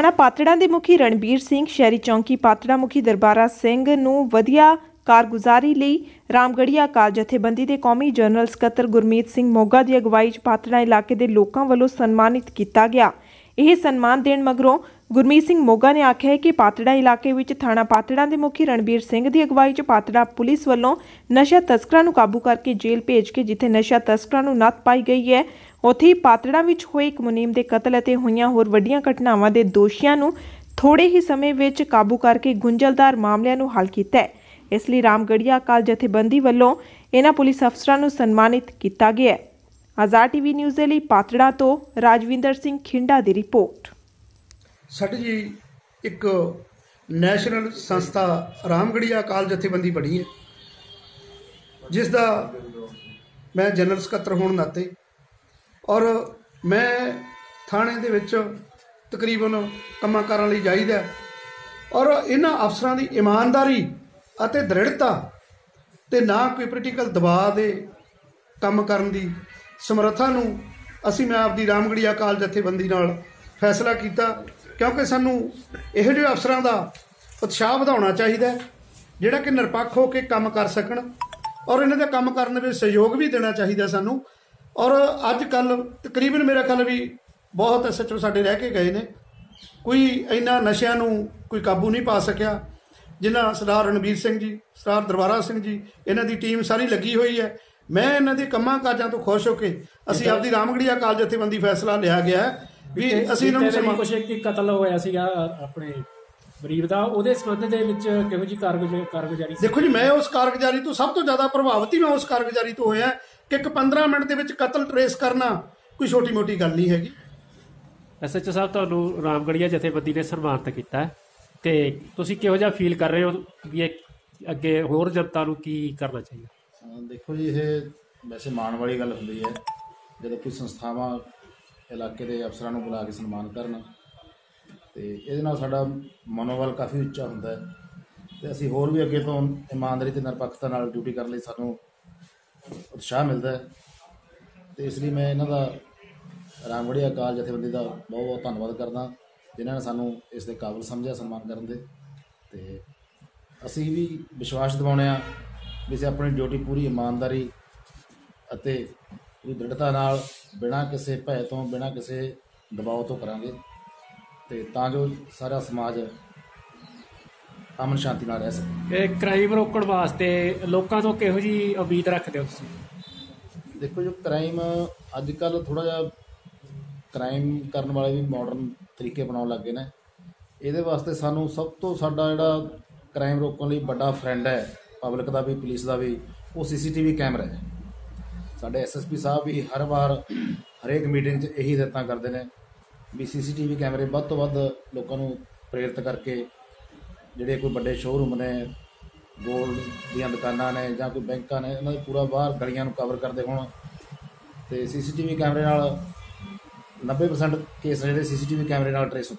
ਥਾਣਾ ਪਾਤੜਾਂ ਦੇ ਮੁਖੀ ਰਣਬੀਰ ਸਿੰਘ, ਸ਼ਹਿਰੀ ਚੌਂਕੀ ਪਾਤੜਾ ਮੁਖੀ ਦਰਬਾਰਾ ਸਿੰਘ ਨੂੰ ਵਧੀਆ ਕਾਰਗੁਜ਼ਾਰੀ ਲਈ ਰਾਮਗੜੀਆ ਅਕਾਲ ਜਥੇਬੰਦੀ ਦੇ ਕੌਮੀ ਜਨਰਲ ਸਕੱਤਰ ਗੁਰਮੀਤ ਸਿੰਘ ਮੋਗਾ ਦੀ ਅਗਵਾਈ 'ਚ ਪਾਤੜਾ ਇਲਾਕੇ ਦੇ ਲੋਕਾਂ ਵੱਲੋਂ ਸਨਮਾਨਿਤ ਕੀਤਾ ਗਿਆ। ਇਹ ਸਨਮਾਨ ਦੇਣ ਮਗਰੋਂ ਗੁਰਮੀਤ ਸਿੰਘ ਮੋਗਾ ਨੇ ਆਖਿਆ ਹੈ ਕਿ ਪਾਤੜਾ ਇਲਾਕੇ ਵਿੱਚ ਥਾਣਾ ਪਾਤੜਾਂ ਦੇ ਮੁਖੀ ਰਣਬੀਰ ਸਿੰਘ ਦੀ ਅਗਵਾਈ 'ਚ ਪਾਤੜਾ ਪੁਲਿਸ ਵੱਲੋਂ ਨਸ਼ਾ ਤਸਕਰਾਂ ਨੂੰ ਕਾਬੂ ਕਰਕੇ ਜੇਲ੍ਹ ਭੇਜ ਕੇ, ਜਿੱਥੇ ਨਸ਼ਾ ਤਸਕਰਾਂ ਨੂੰ ਨੱਥ ਪਾਈ ਗਈ ਹੈ, ਉੱਥੇ ਹੀ ਪਾਤੜਾ ਵਿੱਚ ਹੋਏ ਇੱਕ ਮੁਨੀਮ ਦੇ ਕਤਲ ਅਤੇ ਹੋਈਆਂ ਹੋਰ ਵੱਡੀਆਂ ਘਟਨਾਵਾਂ ਦੇ ਦੋਸ਼ੀਆਂ ਨੂੰ ਥੋੜੇ ਹੀ ਸਮੇਂ ਵਿੱਚ ਕਾਬੂ ਕਰਕੇ ਗੁੰਝਲਦਾਰ ਮਾਮਲਿਆਂ ਨੂੰ ਹੱਲ ਕੀਤਾ ਹੈ। ਇਸ ਲਈ ਰਾਮਗੜੀਆ ਅਕਾਲ ਜਥੇਬੰਦੀ ਵੱਲੋਂ ਇਹਨਾਂ ਪੁਲਿਸ ਅਫਸਰਾਂ ਨੂੰ ਸਨਮਾਨਿਤ ਕੀਤਾ ਗਿਆ ਹੈ। ਆਜ਼ਾਦ ਟੀਵੀ ਨਿਊਜ਼ ਦੇ ਲਈ ਪਾਤੜਾ ਤੋਂ ਰਾਜਵਿੰਦਰ ਸਿੰਘ ਖਿੰਡਾ ਦੀ ਰਿਪੋਰਟ। ਸਾਡੀ ਜੀ ਇੱਕ ਨੈਸ਼ਨਲ ਸੰਸਥਾ ਰਾਮਗੜੀਆ ਅਕਾਲ ਜਥੇਬੰਦੀ ਬਣੀ ਹੈ, ਜਿਸ ਦਾ ਮੈਂ ਜਨਰਲ ਸਕੱਤਰ ਹੋਣ ਨਾਤੇ ਔਰ ਮੈਂ ਥਾਣੇ ਦੇ ਵਿੱਚ ਤਕਰੀਬਨ ਕੰਮਾਂ ਕਰਨ ਲਈ ਜਾਈਦਾ ਔਰ ਇਹਨਾਂ ਅਫਸਰਾਂ ਦੀ ਇਮਾਨਦਾਰੀ ਅਤੇ ਦ੍ਰਿੜਤਾ ਤੇ ਨਾ ਕੋਈ ਪੋਲੀਟੀਕਲ ਦਬਾਅ ਦੇ ਕੰਮ ਕਰਨ ਦੀ ਸਮਰੱਥਾ ਨੂੰ ਅਸੀਂ ਮੈਂ ਆਪਦੀ ਰਾਮਗੜੀਆ ਅਕਾਲ ਜਥੇਬੰਦੀ ਨਾਲ ਫੈਸਲਾ ਕੀਤਾ ਕਿਉਂਕਿ ਸਾਨੂੰ ਇਹੋ ਜਿਹੇ ਅਫਸਰਾਂ ਦਾ ਉਤਸ਼ਾਹ ਵਧਾਉਣਾ ਚਾਹੀਦਾ ਜਿਹੜਾ ਕਿ ਨਿਰਪੱਖ ਹੋ ਕੇ ਕੰਮ ਕਰ ਸਕਣ ਔਰ ਇਹਨਾਂ ਦੇ ਕੰਮ ਕਰਨ ਵਿੱਚ ਸਹਿਯੋਗ ਵੀ ਦੇਣਾ ਚਾਹੀਦਾ ਸਾਨੂੰ। ਔਰ ਅੱਜ ਕੱਲ ਤਕਰੀਬਨ ਮੇਰਾ ਖਿਆਲ ਵੀ ਬਹੁਤ ਐਸਐਚਓ ਸਾਡੇ ਰਹਿ ਕੇ ਗਏ ਨੇ। ਕੋਈ ਇੰਨਾ ਨਸ਼ਿਆਂ ਨੂੰ ਕੋਈ ਕਾਬੂ ਨਹੀਂ ਪਾ ਸਕਿਆ ਜਿਨ੍ਹਾਂ ਸਰਦਾਰ ਰਣਬੀਰ ਸਿੰਘ ਜੀ ਸਰਦਾਰ ਦਰਬਾਰਾ ਸਿੰਘ ਜੀ ਇਹਨਾਂ ਦੀ ਟੀਮ ਸਾਰੀ ਲੱਗੀ ਹੋਈ ਹੈ। ਮੈਂ ਇਹਨਾਂ ਦੇ ਕੰਮਾਂ ਕਾਜਾਂ ਤੋਂ ਖੁਸ਼ ਹੋ ਕੇ ਅਸੀਂ ਆਪਦੀ ਰਾਮਗੜੀਆ ਕਾਲ ਜਥੇਬੰਦੀ ਫੈਸਲਾ ਲਿਆ ਗਿਆ ਹੈ। ਵੀ ਅਸੀਂ ਇਹਨਾਂ ਨੂੰ ਕੁਝ ਇੱਕ ਕਤਲ ਹੋਇਆ ਸੀਗਾ ਆਪਣੇ ਗਰੀਬ ਦਾ। ਉਹਦੇ ਸੰਬੰਧ ਦੇ ਵਿੱਚ ਕਿਹੋ ਜੀ ਕਾਰਗੁਜ਼ਾਰੀ ਦੇਖੋ ਜੀ ਮੈਂ ਉਸ ਕਾਰਗੁਜ਼ਾਰੀ ਤੋਂ ਸਭ ਤੋਂ ਜ਼ਿਆਦਾ ਪ੍ਰਭਾਵਿਤ ਹੀ ਮੈਂ ਉਸ ਕਾਰਗੁਜ਼ਾਰੀ ਤੋਂ ਹੋਇਆ ਕਿ ਇੱਕ 15 ਮਿੰਟ ਦੇ ਵਿੱਚ ਕਤਲ ਟਰੇਸ ਕਰਨਾ ਕੋਈ ਛੋਟੀ ਮੋਟੀ ਗੱਲ ਨਹੀਂ ਹੈਗੀ। ਐਸਐਚਓ ਸਾਹਿਬ ਤੁਹਾਨੂੰ ਰਾਮਗੜੀਆ ਜਥੇਬੰਦੀ ਨੇ ਸਨਮਾਨਿਤ ਕੀਤਾ ਹੈ ਤੇ ਤੁਸੀਂ ਕਿਹੋ ਜਿਹਾ ਫੀਲ ਕਰ ਰਹੇ ਹੋ ਵੀ ਇਹ ਅੱਗੇ ਹੋਰ ਜਨਤਾ ਨੂੰ ਕੀ ਕਰਨਾ ਚਾਹੀਦਾ? ਦੇਖੋ ਜੀ ਇਹ ਵੈਸੇ ਮਾਣ ਵਾਲੀ ਗੱਲ ਹੁੰਦੀ ਹੈ। ਜਦੋਂ ਕੋਈ ਸੰਸਥਾਵਾਂ ਇਲਾਕੇ ਦੇ ਅਫਸਰਾਂ ਨੂੰ ਬੁਲਾ ਕੇ ਸਨਮਾਨ ਕਰਨ। ਤੇ ਇਹਦੇ ਨਾਲ ਸਾਡਾ ਮਨੋਬਲ ਕਾਫੀ ਉੱਚਾ ਹੁੰਦਾ ਹੈ। ਤੇ ਅਸੀਂ ਹੋਰ ਵੀ ਅੱਗੇ ਤੋਂ ਇਮਾਨਦਾਰੀ ਤੇ ਨਿਰਪੱਖਤਾ ਨਾਲ ਡਿਊਟੀ ਕਰਨ ਲਈ ਸਾਨੂੰ ਉਤਸ਼ਾਹ ਮਿਲਦਾ ਹੈ। ਤੇ ਇਸ ਲਈ ਮੈਂ ਇਹਨਾਂ ਦਾ ਰਾਮਗੜੀਆ ਅਕਾਲ ਜਥੇਬੰਦੀ ਦਾ ਬਹੁਤ ਬਹੁਤ ਧੰਨਵਾਦ ਕਰਦਾ, ਜਿਨ੍ਹਾਂ ਨੇ ਸਾਨੂੰ ਇਸ ਦੇ ਕਾਬਿਲ ਸਮਝਿਆ ਸਨਮਾਨ ਕਰਨ ਦੇ। ਤੇ ਅਸੀਂ ਵੀ ਵਿਸ਼ਵਾਸ ਦਿਵਾਉਣੇ ਆ ਵੀ ਅਸੀਂ ਆਪਣੀ ਡਿਊਟੀ ਪੂਰੀ ਇਮਾਨਦਾਰੀ ਅਤੇ ਪੂਰੀ ਦ੍ਰਿੜਤਾ ਨਾਲ ਬਿਨਾਂ ਕਿਸੇ ਭੈ ਤੋਂ ਬਿਨਾਂ ਕਿਸੇ ਦਬਾਅ ਤੋਂ ਕਰਾਂਗੇ। ਤੇ ਤਾਂ ਜੋ ਸਾਰਾ ਸਮਾਜ ਅਮਨ ਸ਼ਾਂਤੀ ਨਾਲ ਰਹਿ ਸਕੇ। ਇਹ ਕ੍ਰਾਈਮ ਰੋਕਣ ਵਾਸਤੇ ਲੋਕਾਂ ਤੋਂ ਕਿਹੋ ਜੀ ਉਮੀਦ ਰੱਖਦੇ ਹੋ ਤੁਸੀਂ? ਦੇਖੋ ਜੋ ਕ੍ਰਾਈਮ ਅੱਜ ਕੱਲ ਥੋੜਾ ਜਿਹਾ ਕ੍ਰਾਈਮ ਕਰਨ ਵਾਲੇ ਵੀ ਮਾਡਰਨ ਤਰੀਕੇ ਬਣਾਉਣ ਲੱਗੇ ਨੇ। ਇਹਦੇ ਵਾਸਤੇ ਸਾਨੂੰ ਸਭ ਤੋਂ ਸਾਡਾ ਜਿਹੜਾ ਕ੍ਰਾਈਮ ਰੋਕਣ ਲਈ ਵੱਡਾ ਫਰੈਂਡ ਹੈ ਪਬਲਿਕ ਦਾ ਵੀ ਪੁਲਿਸ ਦਾ ਵੀ ਉਹ ਸੀਸੀਟੀਵੀ ਕੈਮਰਾ ਹੈ। ਸਾਡੇ ਐਸਐਸਪੀ ਸਾਹਿਬ ਵੀ ਹਰ ਵਾਰ ਹਰੇਕ ਮੀਟਿੰਗ 'ਚ ਇਹੀ ਹਦਾਇਤਾਂ ਕਰਦੇ ਨੇ ਵੀ ਸੀਸੀਟੀਵੀ ਕੈਮਰੇ ਵੱਧ ਤੋਂ ਵੱਧ ਲੋਕਾਂ ਨੂੰ ਪ੍ਰੇਰਿਤ ਕਰਕੇ ਜਿਹੜੇ ਕੋਈ ਵੱਡੇ ਸ਼ੋਰੂਮ ਨੇ ਗੋਲਡ ਦੀਆਂ ਦੁਕਾਨਾਂ ਨੇ ਜਾਂ ਕੋਈ ਬੈਂਕਾਂ ਨੇ, ਇਹਨਾਂ ਦੇ ਪੂਰਾ ਬਾਹਰ ਗਲੀਆਂ ਨੂੰ ਕਵਰ ਕਰਦੇ ਹੋਣ। ਤੇ ਸੀਸੀਟੀਵੀ ਕੈਮਰੇ ਨਾਲ 90% ਕੇਸ ਜਿਹੜੇ ਸੀਸੀਟੀਵੀ ਕੈਮਰੇ ਨਾਲ ਟਰੇਸ